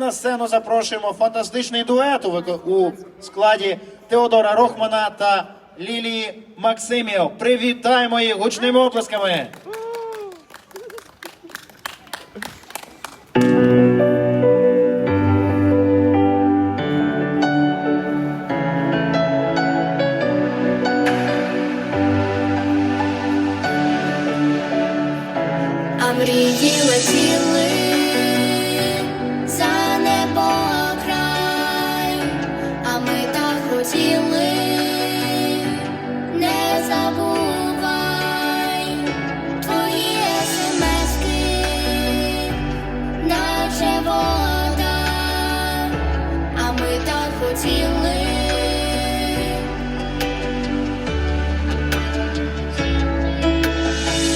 На сцену запрошуємо фантастичний дует у, складі Теодора Рохмана та Лілії Максимів. Привітаємо їх гучними оплесками. Хотіли, не забувай твої смски, наче вода, а ми так хотіли.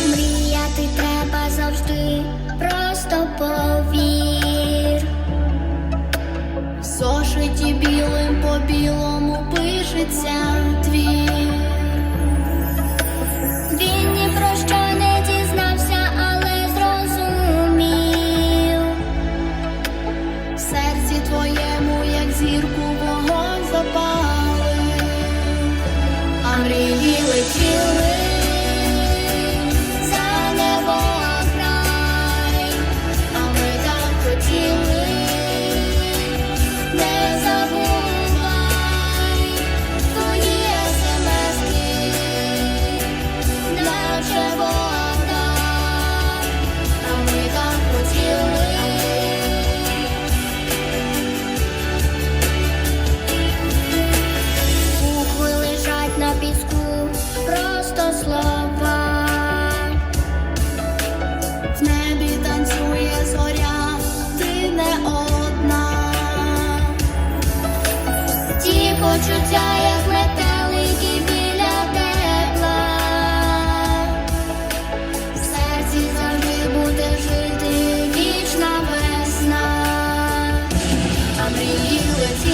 Мріяти треба завжди, просто повір. В білим твоєму, як зірку, вогонь запалив, а мрії почуття, як метелики біля тепла. В серці завжди буде жити вічна весна, а мрії летіли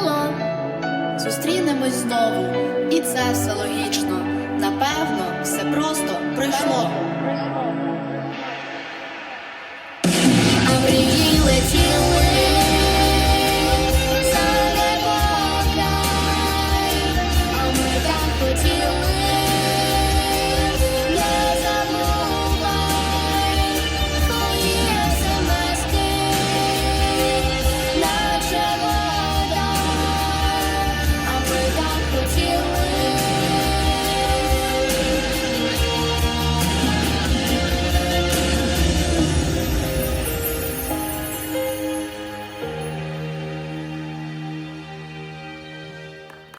було. Зустрінемось знову, і це все логічно. Напевно, все просто пройшло.